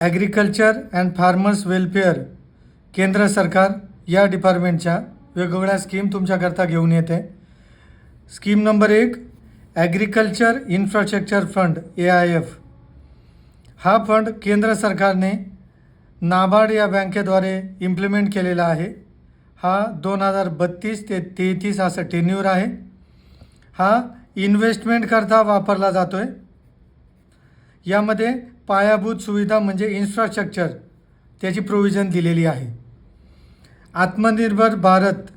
Agriculture and farmers welfare केंद्र सरकार या डिपार्टमेंटच्या वेगवेगळ्या स्कीम तुमच्याकरता घेऊन येते. स्कीम नंबर एक agriculture infrastructure fund A I F हा फंड केंद्र सरकारने नाबार्ड या बँकेद्वारे इम्प्लिमेंट केलेला आहे. हा दोन हजार बत्तीस ते तेहतीस असं टेन्यूर आहे. हा इन्व्हेस्टमेंटकरता वापरला जातो आहे यामध्ये पायाभूत सुविधा म्हणजे इन्फ्रास्ट्रक्चर त्याची प्रोव्हिजन दिलेली आहे. आत्मनिर्भर भारत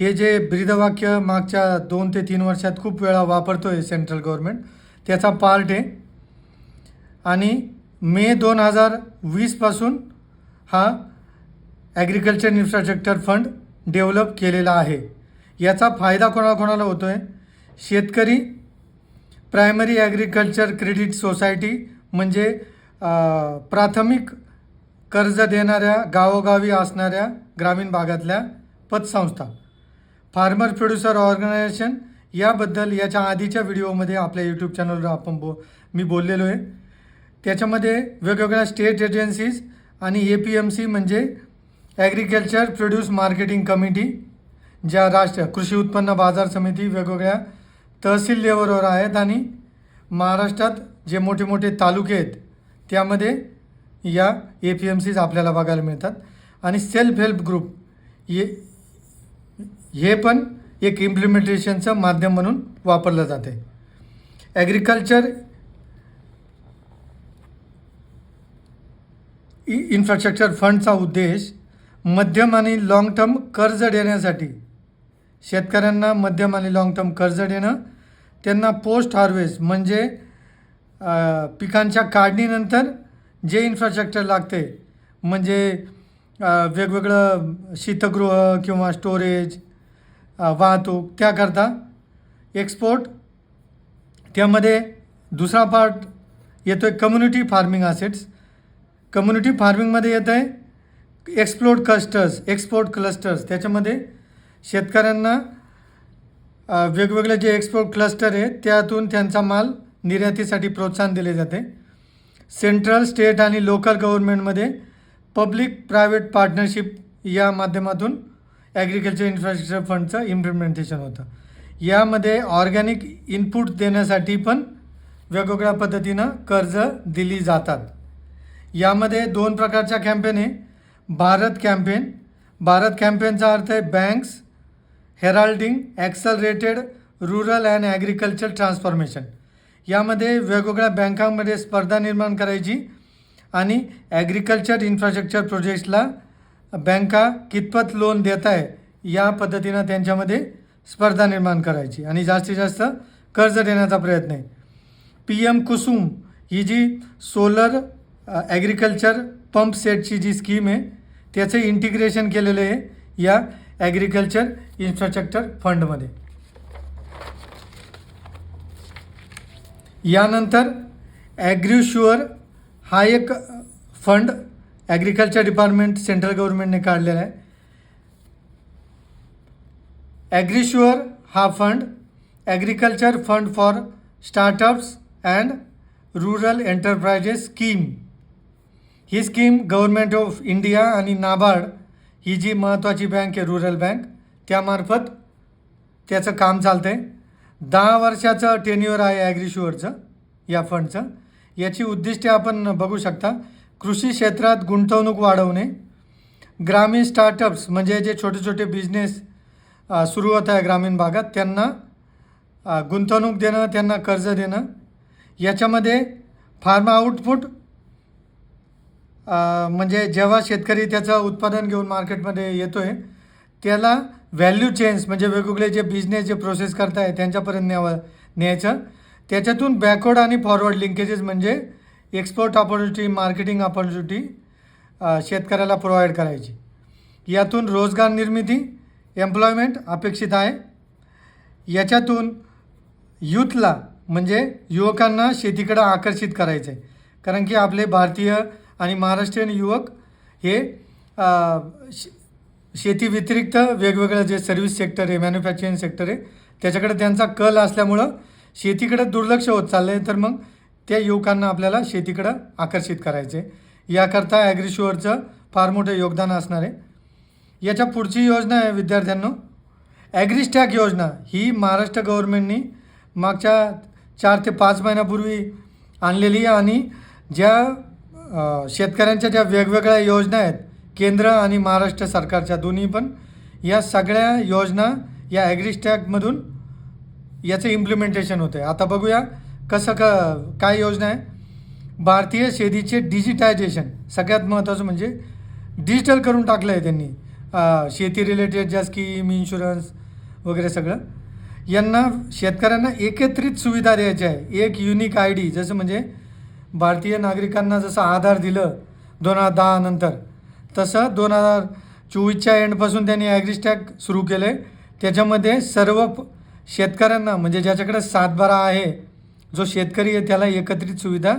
हे जे ब्रीदवाक्य मागच्या दोन ते तीन वर्षात खूप वेळा वापरतो आहे सेंट्रल गव्हर्मेंट त्याचा पार्ट आहे. आणि मे दोन हजार वीसपासून हा ॲग्रिकल्चर इन्फ्रास्ट्रक्चर फंड डेव्हलप केलेला आहे. याचा फायदा कोणाकोणाला होतो आहे शेतकरी प्रायमरी ॲग्रिकल्चर क्रेडिट सोसायटी म्हणजे प्राथमिक कर्ज देणाऱ्या गावोगावी असणाऱ्या ग्रामीण भागातल्या पतसंस्था फार्मर प्रोड्युसर ऑर्गनायझेशन याबद्दल याच्या आधीच्या व्हिडिओमध्ये आपल्या यूट्यूब चॅनलवर आपण बो मी बोललेलो आहे. त्याच्यामध्ये वेगवेगळ्या स्टेट एजन्सीज आणि ए पी एम सी म्हणजे ॲग्रिकल्चर प्रोड्यूस मार्केटिंग कमिटी ज्या राष्ट्र कृषी उत्पन्न बाजार समिती वेगवेगळ्या तहसील लेवलवर आहेत आणि महाराष्ट्रात जे मोठे मोठे तालुके आहेत त्यामध्ये या ए पी एम सीज आपल्याला बघायला मिळतात. आणि सेल्फ हेल्प ग्रुप हे हे पण एक इम्प्लिमेंटेशनचं माध्यम म्हणून वापरलं जाते. ॲग्रिकल्चर इ इन्फ्रास्ट्रक्चर फंडचा उद्देश मध्यम आणि लाँग टर्म कर्ज देण्यासाठी शेतकऱ्यांना मध्यम आणि लाँग टर्म कर्ज देणं त्यांना पोस्ट हार्वेस्ट म्हणजे पिकांच्या काढणीनंतर जे इन्फ्रास्ट्रक्चर लागते म्हणजे वेगवेगळं शीतगृह किंवा स्टोरेज वाहतूक त्याकरता एक्सपोर्ट त्यामध्ये दुसरा पार्ट येतो आहे कम्युनिटी फार्मिंग असेट्स कम्युनिटी फार्मिंगमध्ये येतं आहे एक्सप्लोर्ड क्लस्टर्स एक्सपोर्ट क्लस्टर्स त्याच्यामध्ये शेतकऱ्यांना वेगवेगळे जे एक्सपोर्ट क्लस्टर आहे त्यातून त्यांचा माल निर्यातीसाठी प्रोत्साहन दिले जाते. सेंट्रल स्टेट आणि लोकल गव्हर्नमेंटमध्ये पब्लिक प्रायव्हेट पार्टनरशिप या माध्यमातून ॲग्रिकल्चर इन्फ्रास्ट्रक्चर फंडचं इम्प्लिमेंटेशन होतं. यामध्ये ऑर्गॅनिक इनपुट देण्यासाठी पण वेगवेगळ्या पद्धतीनं कर्ज दिली जातात. यामध्ये दोन प्रकारच्या कॅम्पेन आहे. भारत कॅम्पेन भारत कॅम्पेनचा अर्थ आहे banks heralding accelerated rural and agriculture transformation यामध्ये वेगवेगळ्या बँकांमध्ये स्पर्धा निर्माण करायची आणि ॲग्रिकल्चर इन्फ्रास्ट्रक्चर प्रोजेक्ट्सला बँका कितपत लोन देत आहे या पद्धतीनं त्यांच्यामध्ये स्पर्धा निर्माण करायची आणि जास्तीत जास्त कर्ज देण्याचा प्रयत्न आहे. पी एम कुसुम ही जी सोलर ॲग्रिकल्चर पंप सेटची जी स्कीम आहे त्याचं इंटिग्रेशन केलेलं आहे या ॲग्रिकल्चर इन्फ्रास्ट्रक्चर फंडमध्ये यानंतर ॲग्रीशुअर हा एक फंड ॲग्रिकल्चर डिपार्टमेंट सेंट्रल गव्हर्नमेंटने काढलेला आहे. ॲग्रीशुअर हा fund agriculture fund for startups and rural enterprises scheme. He scheme government of India आणि नाबार्ड ही जी महत्त्वाची बँक आहे रुरल बँक त्यामार्फत त्याचं काम चालतं आहे दहा वर्षाचं टेन्युअर आहे ॲग्रीशुअरचं या फंडचं याची उद्दिष्टे आपण बघू शकता. कृषी क्षेत्रात गुंतवणूक वाढवणे ग्रामीण स्टार्टअप्स म्हणजे जे छोटे छोटे बिझनेस सुरू होत आहे ग्रामीण भागात त्यांना गुंतवणूक देणं त्यांना कर्ज देणं. याच्यामध्ये फार्म आउटपुट म्हणजे जेव्हा शेतकरी त्याचं उत्पादन घेऊन मार्केटमध्ये येतो आहे त्याला व्हॅल्यू चेन्स म्हणजे वेगवेगळे जे बिझनेस जे प्रोसेस करताय त्यांच्यापर्यंत न्यावं न्यायचं. त्याच्यातून बॅकवर्ड आणि फॉरवर्ड लिंकेजेस म्हणजे एक्सपोर्ट ऑपॉर्च्युनिटी मार्केटिंग ऑपॉर्च्युनिटी शेतकऱ्याला प्रोव्हाइड करायची. यातून रोजगार निर्मिती एम्प्लॉयमेंट अपेक्षित आहे. याच्यातून यूथला म्हणजे युवकांना शेतीकडं आकर्षित करायचं आहे कारण की आपले भारतीय आणि महाराष्ट्रीयन युवक हे श- शेती व्यतिरिक्त वेगवेगळं जे सर्व्हिस सेक्टर आहे मॅन्युफॅक्चरिंग सेक्टर आहे त्याच्याकडे त्यांचा कल असल्यामुळं शेतीकडे दुर्लक्ष होत चाललं आहे तर मग त्या युवकांना आपल्याला शेतीकडं आकर्षित करायचे याकरता ॲग्रिश्युअरचं फार मोठं योगदान असणार आहे. याच्या पुढची योजना आहे विद्यार्थ्यांनो. ॲग्रिस्टॅक योजना. ही महाराष्ट्र गव्हर्नमेंटनी मागच्या चार ते पाच महिन्यापूर्वी आणलेली आणि ज्या शेतकऱ्यांच्या ज्या वेगवेगळ्या योजना आहेत केंद्र आणि महाराष्ट्र सरकारच्या दोन्ही पण या सगळ्या योजना या ॲग्रीस्टॅकमधून याचं इम्प्लिमेंटेशन होतं आहे आता बघूया कसं क काय योजना आहे. भारतीय शेतीचे डिजिटायझेशन सगळ्यात महत्त्वाचं म्हणजे डिजिटल करून टाकलं आहे त्यांनी. शेती रिलेटेड ज्या स्कीम इन्शुरन्स वगैरे सगळं. यांना शेतकऱ्यांना एकत्रित सुविधा द्यायची आहे. एक युनिक आय डी जसं म्हणजे भारतीय नागरिकांना जसं आधार दिलं दोन हजार दहा नंतर तसं दोन हजार चोवीसच्या एंडपासून त्यांनी ॲग्रिस्टॅग सुरू केलं आहे त्याच्यामध्ये सर्व शेतकऱ्यांना म्हणजे ज्याच्याकडे सातबारा आहे जो शेतकरी आहे त्याला एकत्रित सुविधा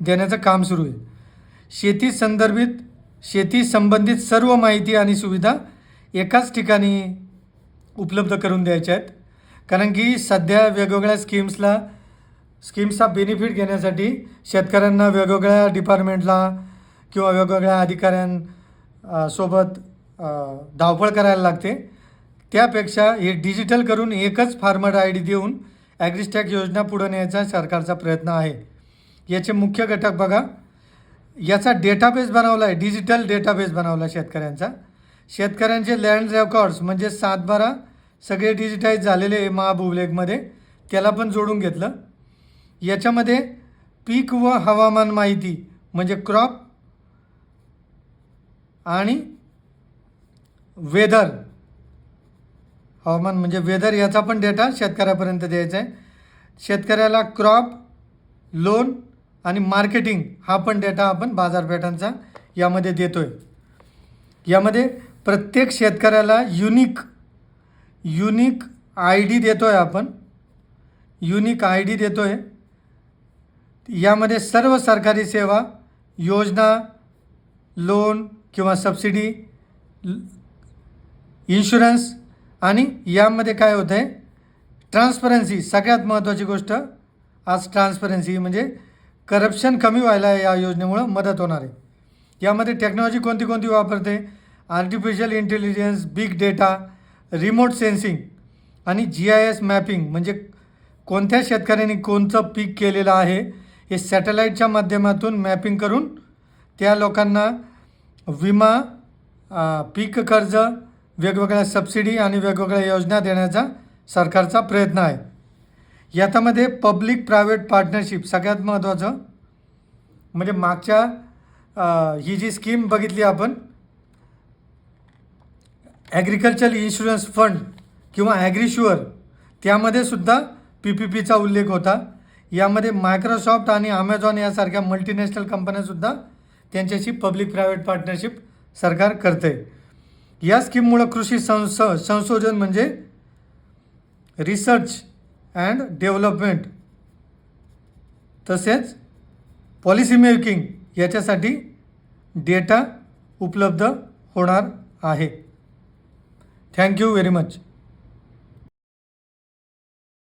देण्याचं काम सुरू आहे. शेती संदर्भित शेती संबंधित सर्व माहिती आणि सुविधा एकाच ठिकाणी उपलब्ध करून द्यायच्या आहेत. कारण की सध्या वेगवेगळ्या स्कीम्सला स्कीम्सचा बेनिफिट घेण्यासाठी शेतकऱ्यांना वेगवेगळ्या डिपार्टमेंटला किंवा वेगवेगळ्या अधिकाऱ्यां सोबत धावपळ करायला लागते. त्यापेक्षा हे डिजिटल करून एकच फार्मर आय डी देऊन ॲग्रिस्टॅक योजना पुढे न्यायचा सरकारचा प्रयत्न आहे. याचे मुख्य घटक बघा. याचा डेटाबेस बनवला आहे डिजिटल डेटाबेस बनवला शेतकऱ्यांचा. शेतकऱ्यांचे लँड रेकॉर्ड्स म्हणजे सातबारा सगळे डिजिटाईज झालेले आहे महाभूलेखमध्ये त्याला पण जोडून घेतलं. याच्यामध्ये पीक व हवामान माहिती म्हणजे क्रॉप आणि वेदर. हवामान म्हणजे वेदर याचा पण डेटा शेतकऱ्यापर्यंत द्यायचा आहे. शेतकऱ्याला क्रॉप लोन आणि मार्केटिंग हा पण डेटा आपण बाजारपेठांचा यामध्ये देतो आहे यामध्ये प्रत्येक शेतकऱ्याला युनिक युनिक आय डी देतो आहे आपण. युनिक आय डी देतो आहे यामध्ये सर्व सरकारी सेवा योजना लोन किंवा सबसिडी इन्शुरन्स आणि यामध्ये काय होतं आहे ट्रान्सपरन्सी सगळ्यात महत्त्वाची गोष्ट आज ट्रान्सपरन्सी म्हणजे करप्शन कमी व्हायला या योजनेमुळं मदत होणार आहे. यामध्ये टेक्नॉलॉजी कोणती कोणती वापरते? Artificial intelligence big data remote sensing आणि जी आय एस मॅपिंग म्हणजे कोणत्या शेतकऱ्यांनी कोणतं पीक केलेलं आहे हे सॅटेलाईटच्या माध्यमातून मॅपिंग करून त्या लोकांना विमा पीक कर्ज वेगवेगळ्या सबसिडी आणि वेगवेगळ्या योजना देण्याचा सरकारचा प्रयत्न आहे. याच्यामध्ये पब्लिक प्रायव्हेट पार्टनरशिप सगळ्यात महत्त्वाचं म्हणजे मागच्या ही जी स्कीम बघितली आपण ॲग्रिकल्चर इन्शुरन्स फंड किंवा ॲग्रिशुअर त्यामध्ये सुद्धा पी पी पीचा उल्लेख होता. यामध्ये मायक्रोसॉफ्ट आणि अमेझॉन यासारख्या मल्टीनॅशनल कंपन्यासुद्धा त्यांच्याशी पब्लिक प्रायव्हेट पार्टनरशिप सरकार करते या स्कीममुळं कृषी संस संशोधन म्हणजे रिसर्च अँड डेव्हलपमेंट तसेच पॉलिसी मेकिंग याच्यासाठी डेटा उपलब्ध होणार आहे. Thank you very much